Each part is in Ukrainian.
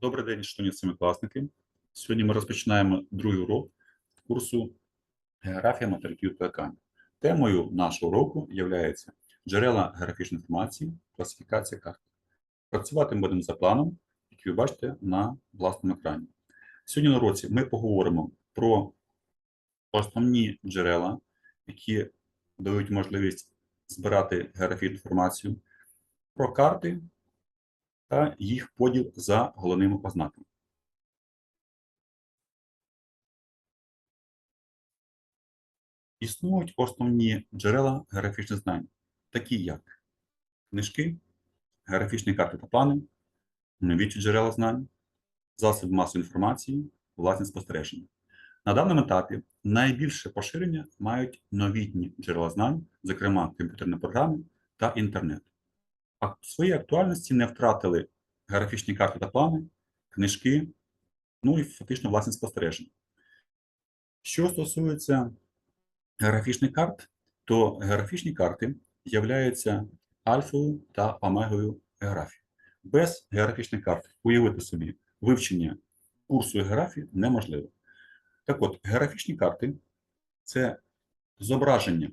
Добрий день, шановні семикласники. Сьогодні ми розпочинаємо другий урок курсу Географія материків та океанів. Темою нашого уроку є джерела географічної інформації, класифікація карт. Працювати ми будемо за планом, який ви бачите на власному екрані. Сьогодні на уроці ми поговоримо про основні джерела, які дають можливість збирати географічну інформацію, про карти та їх поділ за головними ознаками. Існують основні джерела географічних знань, такі як книжки, географічні карти та плани, новітні джерела знань, засоби масової інформації, власні спостереження. На даному етапі найбільше поширення мають новітні джерела знань, зокрема комп'ютерні програми та інтернет. Своєї актуальності не втратили географічні карти та плани, книжки, ну і фактично власні спостереження. Що стосується географічних карт, то географічні карти являються альфою та омегою географії. Без географічних карт уявити собі вивчення курсу географії неможливо. Так от, географічні карти це зображення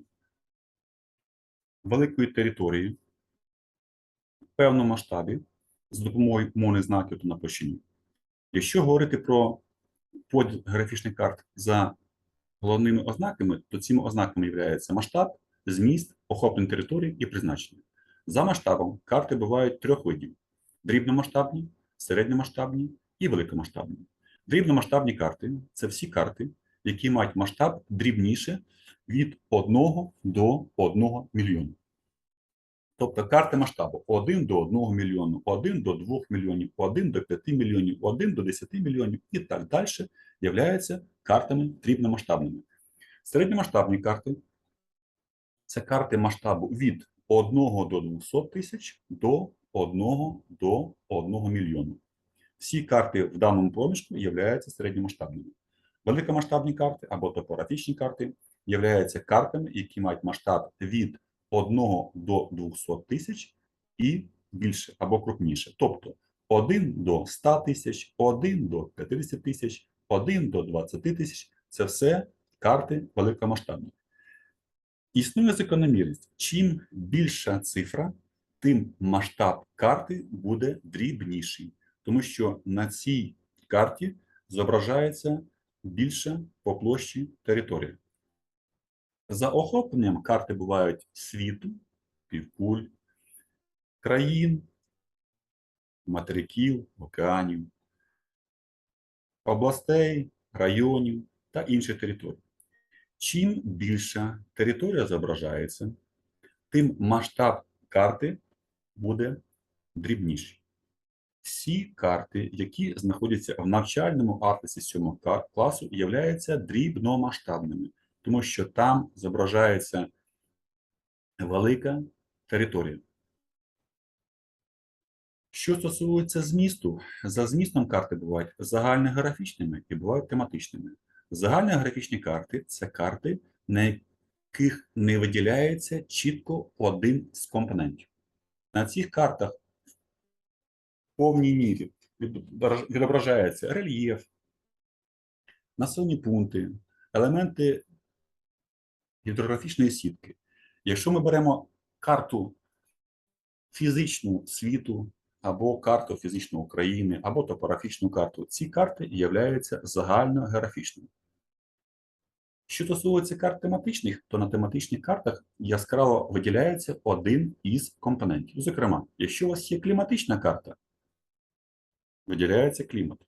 великої території певному масштабі з допомогою умовних знаків та напощення. Якщо говорити про поділ географічних карт за головними ознаками, то цими ознаками є масштаб, зміст, охоплення території і призначення. За масштабом карти бувають трьох видів: дрібномасштабні, середньомасштабні і великомасштабні. Дрібномасштабні карти це всі карти, які мають масштаб дрібніше від 1 до 1 мільйона. Тобто карти масштабу 1 до 1 мільйону, 1 до 2 мільйонів, 1 до 5 мільйонів, 1 до 10 мільйонів і так далі являються картами дрібномасштабними. Середньомасштабні карти це карти масштабу від 1 до 200 тисяч до 1 до 1 мільйону. Всі карти в даному проміжку являються середньомасштабними. Великомасштабні карти або топографічні карти являються картами, які мають масштаб від 1 до 200 тисяч і більше або крупніше. Тобто 1 до 100 тисяч, 1 до 50 тисяч, 1 до 20 тисяч це все карти великомасштабні. Існує закономірність. Чим більша цифра, тим масштаб карти буде дрібніший, тому що на цій карті зображається більше по площі території. За охопленням карти бувають світу, півкуль, країн, материків, океанів, областей, районів та інших територій. Чим більша територія зображається, тим масштаб карти буде дрібніший. Всі карти, які знаходяться в навчальному атласі 7 класу, являються дрібномасштабними тому що там зображається велика територія. Що стосується змісту, за змістом карти бувають загальнографічними і бувають тематичними. Загальнографічні карти це карти, на яких не виділяється чітко один з компонентів. На цих картах в повній мірі відображається рельєф, населені пункти, елементи гідрографічної сітки. Якщо ми беремо карту фізичну світу, або карту фізичної України, або топографічну карту, ці карти являються загальногеографічними. Що стосується карт тематичних, то на тематичних картах яскраво виділяється один із компонентів. Зокрема, якщо у вас є кліматична карта, виділяється клімат.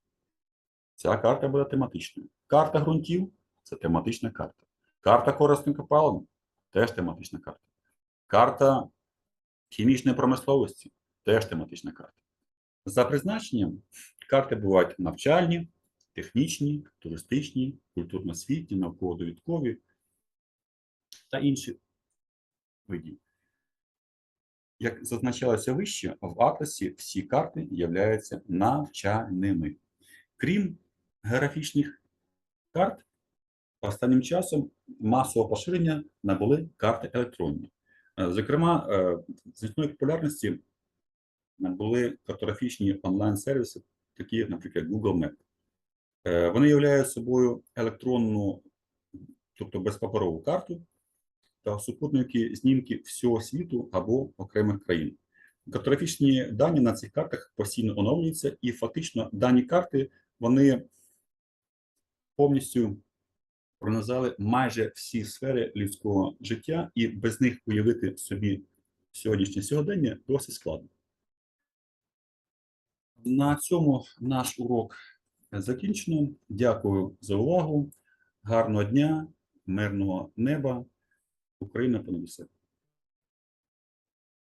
Ця карта буде тематичною. Карта ґрунтів це тематична карта. Карта корисних копалин теж тематична карта. Карта хімічної промисловості теж тематична карта. За призначенням карти бувають навчальні, технічні, туристичні, культурно-освітні, науково-довідкові та інші видів. Як зазначалося вище, в атласі всі карти являються навчальними. Крім географічних карт, Останнім часом масового поширення набули карти електронні. Е, зокрема, е, значної популярності набули картографічні онлайн-сервіси, такі, наприклад, Google Map. Е, Вони являють собою електронну, тобто безпаперову карту та супутники знімки всього світу або окремих країн. Картографічні дані на цих картах постійно оновлюються, і фактично дані карти вони повністю пронизали майже всі сфери людського життя, і без них уявити собі сьогоднішнє сьогодення досить складно. На цьому наш урок закінчено. Дякую за увагу. Гарного дня, мирного неба. Україна понад усе.